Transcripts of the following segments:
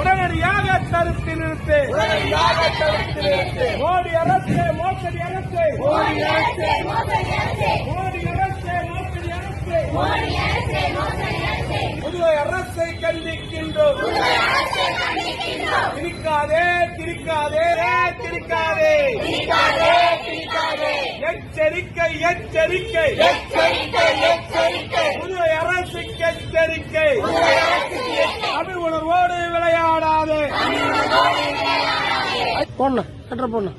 உடனடியாக தடுத்து நிறுத்து. மோடி அரசு மோசடி அரசு. மோடி அரசு மோசடி அரசு. புதுவை அரசை கண்டிக்கின்றோம். திரிக்காதே திரிக்காதே திரிக்காதே எச்சரிக்கை எச்சரிக்கை. புதுவை அரசுக்கு எச்சரிக்கை. தமிழ் உணர்வோடு விளையாடாதே. போடணும் லெட்டர் போடணும்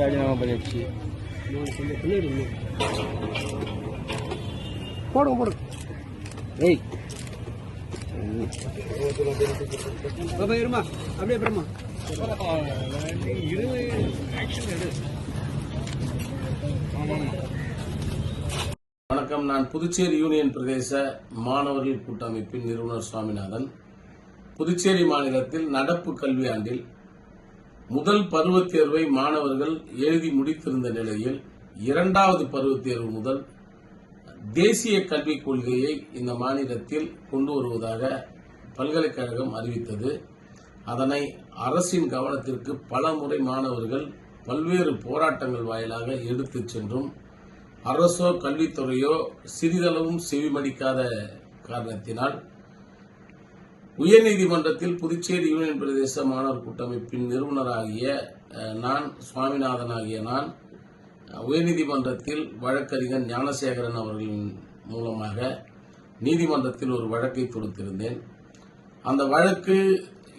ராஜினாமா பண்ணிடுச்சு போடுங்க போடுங்க ஏய். இருமா. அப்படியே அப்புறமா. வணக்கம். நான் புதுச்சேரி யூனியன் பிரதேச மாணவர்கள் கூட்டமைப்பின் நிறுவனர் சுவாமிநாதன். புதுச்சேரி மாநிலத்தில் நடப்பு கல்வியாண்டில் முதல் பருவத் தேர்வை மாணவர்கள் எழுதி முடித்திருந்த நிலையில் இரண்டாவது பருவத் தேர்வு முதல் தேசிய கல்விக் கொள்கையை இந்த மாநிலத்தில் கொண்டு வருவதாக பல்கலைக்கழகம் அறிவித்தது. அதனை அரசின் கவனத்திற்கு பல முறை மாணவர்கள் பல்வேறு போராட்டங்கள் வாயிலாக எடுத்துச் சென்றும் அரசோ கல்வித்துறையோ சிறிதளவும் செவிமடிக்காத காரணத்தினால் உயர்நீதிமன்றத்தில் புதுச்சேரி யூனியன் பிரதேச மாணவர் கூட்டமைப்பின் நிறுவனராகிய நான் சுவாமிநாதன் ஆகிய நான் உயர்நீதிமன்றத்தில் வழக்கறிஞர் ஞானசேகரன் அவர்களின் மூலமாக நீதிமன்றத்தில் ஒரு வழக்கை தொடுத்திருந்தேன். அந்த வழக்கு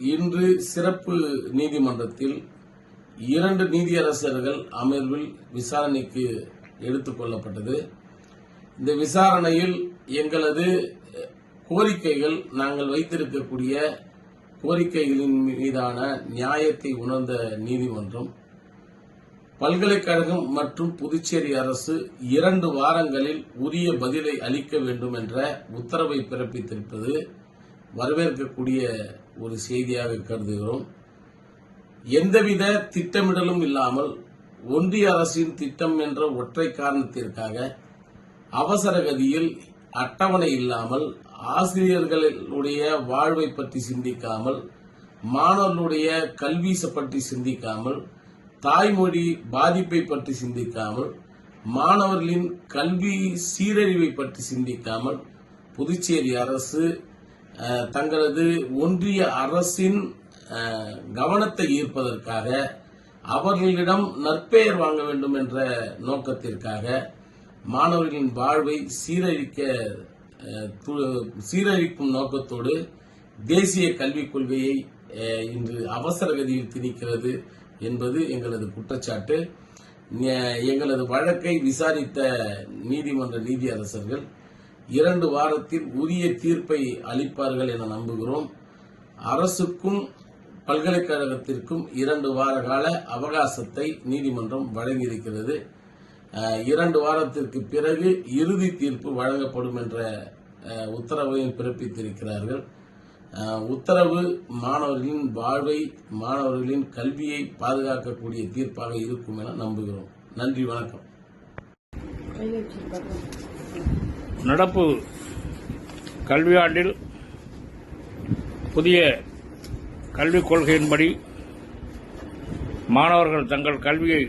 இன்று சிறப்பு நீதிமன்றத்தில் இரண்டு நீதியரசர்கள் அமர்வில் விசாரணைக்கு எடுத்துக்கொள்ளப்பட்டது. இந்த விசாரணையில் எங்களது கோரிக்கைகள் நாங்கள் வைத்திருக்கக்கூடிய கோரிக்கைகளின் மீதான நியாயத்தை உணர்ந்த நீதிமன்றம் பல்கலைக்கழகம் மற்றும் புதுச்சேரி அரசு இரண்டு வாரங்களில் உரிய பதிலை அளிக்க வேண்டும் என்ற உத்தரவை பிறப்பித்திருப்பது வரவேற்கக்கூடிய ஒரு செய்தியாக கருதுகிறோம். எந்தவித திட்டமிடலும் இல்லாமல் ஒன்றிய அரசின் திட்டம் என்ற ஒற்றை காரணத்திற்காக அவசர கதியில் அட்டவணை இல்லாமல் ஆசிரியர்களுடைய வாழ்வை பற்றி சிந்திக்காமல் மாணவர்களுடைய கல்வீசை பற்றி சிந்திக்காமல் தாய்மொழி பாதிப்பை பற்றி சிந்திக்காமல் மாணவர்களின் கல்வி சீரழிவை பற்றி சிந்திக்காமல் புதுச்சேரி அரசு தங்களது ஒன்றிய அரசின் கவனத்தை ஈர்ப்பதற்காக அவர்களிடம் நற்பெயர் வாங்க வேண்டும் என்ற நோக்கத்திற்காக மாணவர்களின் வாழ்வை சீரழிக்க து- சீரழிக்கும் நோக்கத்தோடு தேசிய கல்விக் கொள்கையை இன்று அவசர கதியில் திணிக்கிறது என்பது எங்களது குற்றச்சாட்டு. எங்களது வழக்கை விசாரித்த நீதிமன்ற நீதியரசர்கள் இரண்டு வாரத்தில் உரிய தீர்ப்பை அளிப்பார்கள் என நம்புகிறோம். அரசுக்கும் பல்கலைக்கழகத்திற்கும் இரண்டு வார கால அவகாசத்தை நீதிமன்றம் வழங்கியிருக்கிறது. இரண்டு வாரத்திற்கு பிறகு இறுதி தீர்ப்பு வழங்கப்படும் என்ற உத்தரவையும் பிறப்பித்திருக்கிறார்கள். உத்தரவு மாணவர்களின் வாழ்வை மாணவர்களின் கல்வியை பாதுகாக்கக்கூடிய தீர்ப்பாக இருக்கும் என நம்புகிறோம். நன்றி வணக்கம். நடப்பு கல்வியாண்டில் புதிய கல்விக் கொள்கையின்படி மாணவர்கள் தங்கள் கல்வியை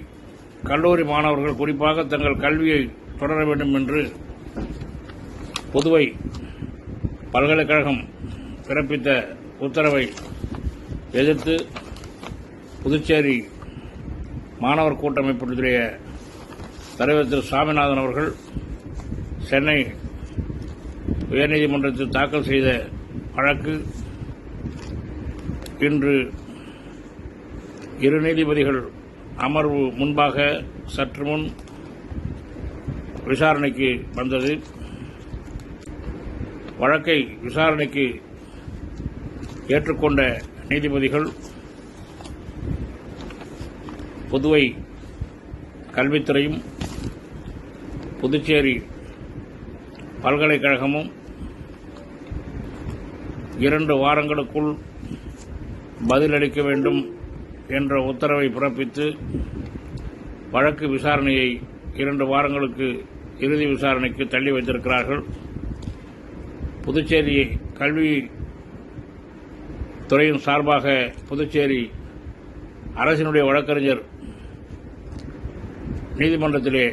கல்லூரி மாணவர்கள் குறிப்பாக தங்கள் கல்வியை தொடர வேண்டும் என்று புதுவை பல்கலைக்கழகம் பிறப்பித்த உத்தரவை எதிர்த்து புதுச்சேரி மாணவர் கூட்டமைப்பினுடைய தலைவர் திரு சாமிநாதன் அவர்கள் சென்னை உயர்நீதிமன்றத்தில் தாக்கல் செய்த வழக்கு இன்று இரு நீதிபதிகள் அமர்வு முன்பாக சற்று முன் விசாரணைக்கு வந்தது. வழக்கை விசாரணைக்கு ஏற்றுக்கொண்ட நீதிபதிகள் புதுவை கல்வித்துறையும் புதுச்சேரி பல்கலைக்கழகமும் இரண்டு வாரங்களுக்குள் பதிலளிக்க வேண்டும் என்ற உத்தரவை பிறப்பித்து வழக்கு விசாரணையை இரண்டு வாரங்களுக்கு இறுதி விசாரணைக்கு தள்ளி வைத்திருக்கிறார்கள். புதுச்சேரி கல்வி துறையின் சார்பாக புதுச்சேரி அரசினுடைய வழக்கறிஞர் நீதிமன்றத்திலே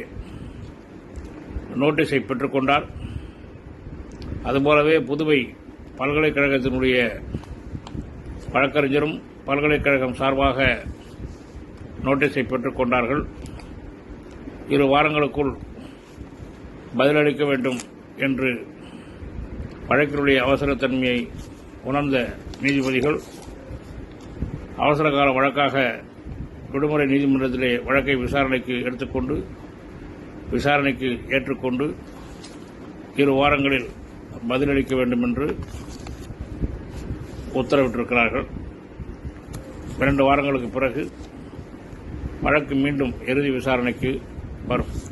நோட்டீஸை பெற்றுக்கொண்டார் அதுபோலவே புதுவை பல்கலைக்கழகத்தினுடைய வழக்கறிஞரும் பல்கலைக்கழகம் சார்பாக நோட்டீஸை பெற்றுக்கொண்டார்கள் இரு வாரங்களுக்குள் பதிலளிக்க வேண்டும் என்று வழக்கினுடைய அவசரத்தன்மையை உணர்ந்த நீதிபதிகள் அவசரகால வழக்காக விடுமுறை நீதிமன்றத்திலே வழக்கை விசாரணைக்கு எடுத்துக்கொண்டு விசாரணைக்கு ஏற்றுக்கொண்டு இரு வாரங்களில் பதிலளிக்க வேண்டும் என்று உத்தரவிட்டிருக்கிறார்கள். இரண்டு வாரங்களுக்கு பிறகு வழக்கு மீண்டும் இறுதி விசாரணைக்கு வரும்.